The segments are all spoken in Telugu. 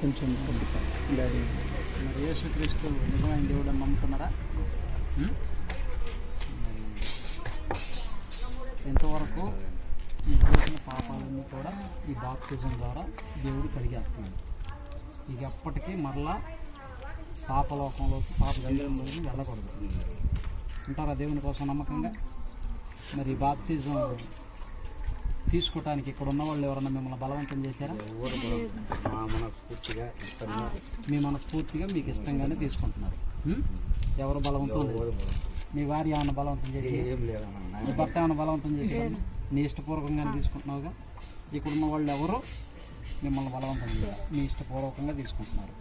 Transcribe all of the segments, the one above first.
కొంచెం మరి యేసుక్రీస్తు నిజమైన దేవుడు అని నమ్ముతున్నారా? మరి ఎంతవరకు మీ చేసిన పాపాలన్నీ కూడా ఈ బాప్తిజం ద్వారా దేవుడు కడిగేస్తున్నాడు. ఇక ఎప్పటికీ మరలా పాపలోకంలోకి పాప జీవితంలోకి వెళ్ళకూడదు. ఉంటారా దేవుని కోసం నమ్మకంగా? మరి ఈ బాప్తిజం తీసుకోవటానికి ఇక్కడ ఉన్న వాళ్ళు ఎవరన్నా మిమ్మల్ని బలవంతం చేశారా? మా మనస్ఫూర్తిగా మీ మీకు ఇష్టంగానే తీసుకుంటున్నారు? ఎవరు బలవంతం లేదు. మీ వారి ఏమైనా బలవంతం చేసి నీ భర్త ఏమైనా బలవంతం చేసి నీ ఇష్టపూర్వకంగానే తీసుకుంటున్నావుగా? ఇక్కడ ఉన్న వాళ్ళు ఎవరు మిమ్మల్ని బలవంతం చేయరు మీ ఇష్టపూర్వకంగా తీసుకుంటున్నారు.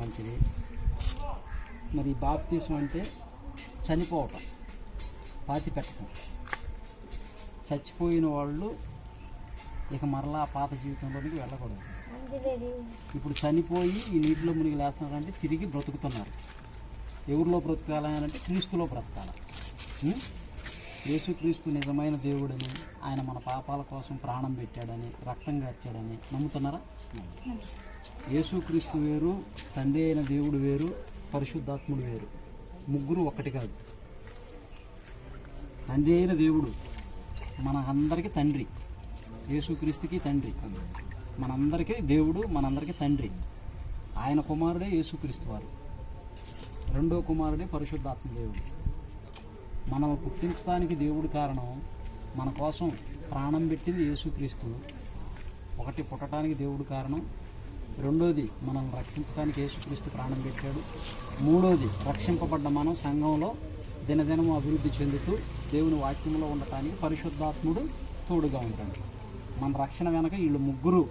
మంచిది. మరి బాప్తీసం అంటే చనిపోవటం పాతి పెట్టడం చచ్చిపోయిన వాళ్ళు ఇక మరలా ఆ పాత జీవితంలోనికి వెళ్ళకూడదు. ఇప్పుడు చనిపోయి ఈ నీటిలో మునిగి లేస్తున్నారంటే తిరిగి బ్రతుకుతున్నారు. ఎవరిలో బ్రతకాలని అంటే క్రీస్తులో బ్రతకాలి? యేసుక్రీస్తు నిజమైన దేవుడని ఆయన మన పాపాల కోసం ప్రాణం పెట్టాడని రక్తం కార్చాడని నమ్ముతున్నారా? యేసుక్రీస్తు వేరు తండ్రి అయిన దేవుడు వేరు పరిశుద్ధాత్ముడు వేరు. ముగ్గురు ఒకటి కాదు. తండ్రి అయిన దేవుడు మన అందరికీ తండ్రి. యేసుక్రీస్తుకి తండ్రి. మనందరికీ దేవుడు మనందరికీ తండ్రి. ఆయన కుమారుడే యేసుక్రీస్తు వారు. రెండో కుమారుడే పరిశుద్ధాత్మ దేవుడు. మనం పుట్టించడానికి దేవుడు కారణం మన కోసం ప్రాణం పెట్టింది యేసుక్రీస్తు. ఒకటి పుట్టడానికి దేవుడు కారణం. రెండోది మనల్ని రక్షించడానికి యేసుక్రీస్తు ప్రాణం పెట్టాడు. మూడోది రక్షింపబడ్డ మనం సంఘంలో దినదినము అభివృద్ధి చెందుతూ దేవుని వాక్యంలో ఉండటానికి పరిశుద్ధాత్ముడు తోడుగా ఉంటాడు. మన రక్షణ వెనక వీళ్ళు ముగ్గురు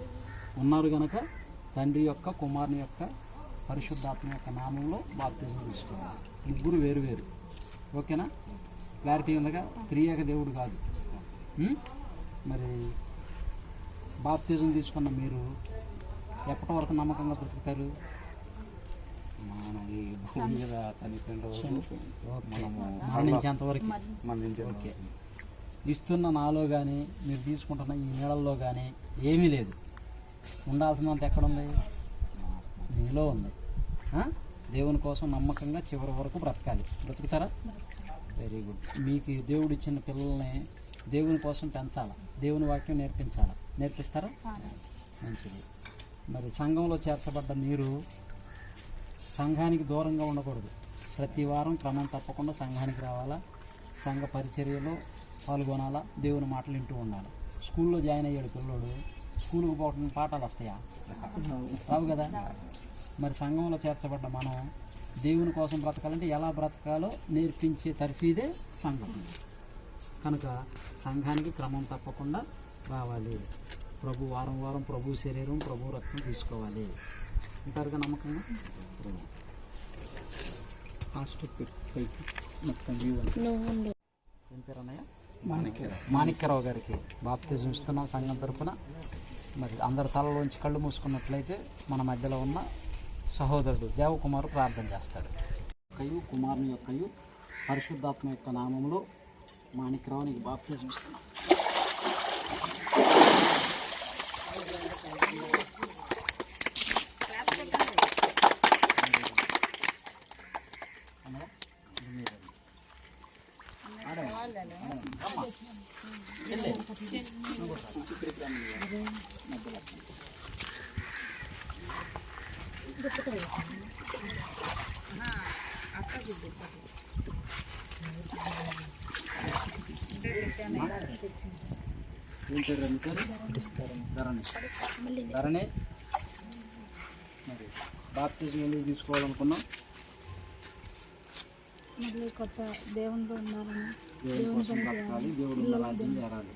ఉన్నారు గనక తండ్రి యొక్క కుమారుని యొక్క పరిశుద్ధాత్మ యొక్క నామంలో బాప్తిజం తీసుకోవాలి ముగ్గురు వేరు వేరు. ఓకేనా? క్లారిటీ ఉందిగా? త్రియేక దేవుడు కాదు? మరి బాప్తిజం తీసుకున్న మీరు ఎప్పటి వరకు నమ్మకంగా బ్రతుకుతారు? మన ఈ భూమి మీద చనిపోయిన రోజు మనము మరణించేంత వరకు. మందించే ఓకే. ఇస్తున్న నాలో కానీ మీరు తీసుకుంటున్న ఈ నీళ్ళల్లో కానీ ఏమీ లేదు. ఉండాల్సినంత ఎక్కడుంది? మీలో ఉంది. దేవుని కోసం నమ్మకంగా చివరి వరకు బ్రతకాలి. బ్రతుకుతారా? వెరీ గుడ్ మీకు దేవుడు ఇచ్చిన పిల్లల్ని దేవుని కోసం పెంచాలి? దేవుని వాక్యం నేర్పించాలి? నేర్పిస్తారా? మంచిది. మరి సంఘంలో చేర్చబడ్డ మీరు సంఘానికి దూరంగా ఉండకూడదు. ప్రతి వారం క్రమం తప్పకుండా సంఘానికి రావాలా? సంఘ పరిచర్యలో పాల్గొనాలా? దేవుని మాటలు వింటూ ఉండాలి? స్కూల్లో జాయిన్ అయ్యాడు పిల్లోడు. స్కూల్కి పోవడం పాఠాలు వస్తాయా? రావు కదా? మరి సంఘంలో చేర్చబడ్డ మనం దేవుని కోసం బ్రతకాలంటే ఎలా బ్రతకాలో నేర్పించే తర్ఫీదే సంఘం. కనుక సంఘానికి క్రమం తప్పకుండా రావాలి. ప్రభు వారం వారం ప్రభు శరీరం ప్రభు రక్తం తీసుకోవాలి. ఇంతవరకు నమ్మకంగా ఫాస్ట్ పైకి. మొత్తం వ్యూ ఏం పేరు అన్నయ్య? మాణిక్యరావు. గారికి బాప్తిజం ఇస్తున్నాం సంఘం తరఫున మరి అందరి తలలోంచి కళ్ళు మూసుకున్నట్లయితే మన మధ్యలో ఉన్న సహోదరుడు దేవకుమారు ప్రార్థన చేస్తాడు. యొక్కయు కుమారుని యొక్కయు పరిశుద్ధాత్మ యొక్క నామంలో మాణిక్యరావు నీకు బాప్తిజం ఇస్తున్నాం అన్నయ్య, ఇది మీరే. ఏం పేరు ధరణి. ధరణి. మరి బాప్తిజం ఎందుకు తీసుకోవాలనుకున్నాం? మళ్ళీ కొత్త దేవునితో ఉండాలని దేవుని కోసం బ్రతకాలి దేవుడు ఉన్న రాజ్యం చేరాలి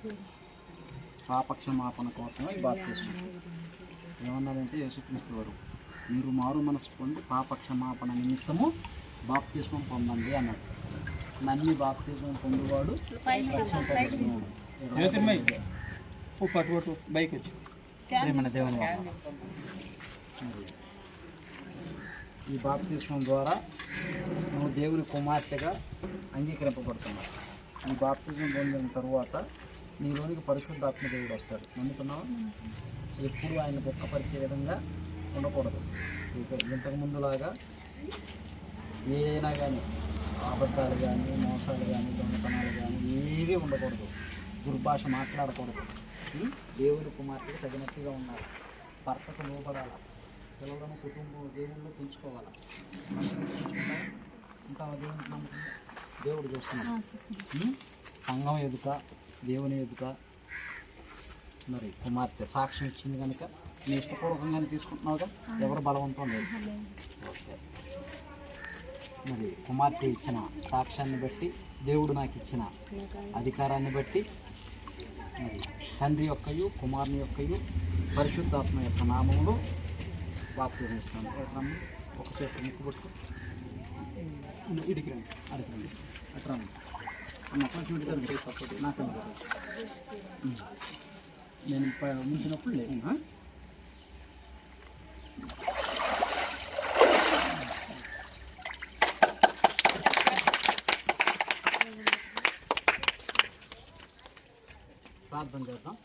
పాపక్షమాపణ కోసమే బాప్తిజం ఏమన్నాడంటే యేసుక్రీస్తు వారు మీరు మారు మనసు పొంది పాపక్షమాపణ నిమిత్తము బాప్తిస్మం పొందండి అన్నాడు. నమ్మి బాప్తిస్మం పొందువాడు బైక్ వచ్చి. ప్రేమన దేవుని ఈ బాప్తిస్మం ద్వారా నువ్వు దేవుని కుమార్తెగా అంగీకరింపబడుతున్నావు ఈ బాప్తిజం పొందిన తరువాత నీలోనికి పరిశుద్ధాత్మ దేవుడు వస్తాడు. నమ్ముతున్నావా? ఎప్పుడు ఆయన దుఃఖపరిచే విధంగా ఉండకూడదు. ఇక ఏదైనా కానీ అబద్ధాలు కానీ మోసాలు కానీ దొంగతనాలు కానీ ఏవీ ఉండకూడదు. దుర్భాష మాట్లాడకూడదు. ఉం? దేవుడి కుమార్తెకు తగినట్టుగా ఉండాలి. భర్తకు లోపడాలి పిల్లలను కుటుంబం దేవుళ్ళు పెంచుకోవాలి మంచిగా పెంచుకుంటావా? ఉంటావా దేవునికి నమ్మకం దేవుడు చూస్తున్నాడు. ఉం? సంఘం ఎదుట దేవుని ఎదుట మరి కుమార్తె సాక్ష్యం ఇచ్చింది కనుక నీ ఇష్టపూర్వకంగానే తీసుకుంటున్నావుగా? ఎవరు బలవంతం లేదు. ఓకే. మరి కుమార్తె ఇచ్చిన సాక్ష్యాన్ని బట్టి దేవుడు నాకు ఇచ్చిన అధికారాన్ని బట్టి మరి తండ్రి యొక్కయు కుమారుని యొక్కయు పరిశుద్ధాత్మ యొక్క నామంలో బాప్తిజం ఇస్తాను ఎట్రమ్మ ఒక చేతి ముక్కు పట్టుకో ఇడికి రండి. అడగండి ఎట్రమ్మ అన్న అట్లా చూడతాను చేసి సపోర్ట్ నాకు నేను ముంచినప్పుడు లేదు? ప్రార్థన చేద్దాం.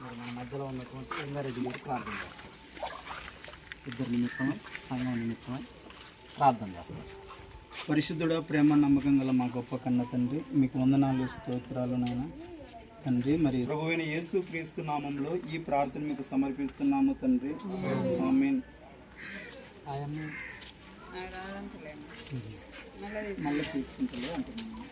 మరి మన మధ్యలో ఉన్నటువంటి రంగారెడ్డి గారు ప్రార్థన చేస్తారు. ఇద్దరు నిమిత్తమై సంఘం నిమిత్తమై ప్రార్థన చేస్తారు. పరిశుద్ధుడ ప్రేమ నమ్మకం గల మా గొప్ప కన్న తండ్రి మీకు వందనాలు స్తోత్రాలు నాయన. తండ్రి మరి ప్రభువైన యేసు క్రీస్తు నామంలో ఈ ప్రార్థన మీకు సమర్పిస్తున్నాము తండ్రి. ఆమేన్. మళ్ళీ తీసుకుంటలే అంటున్నాను.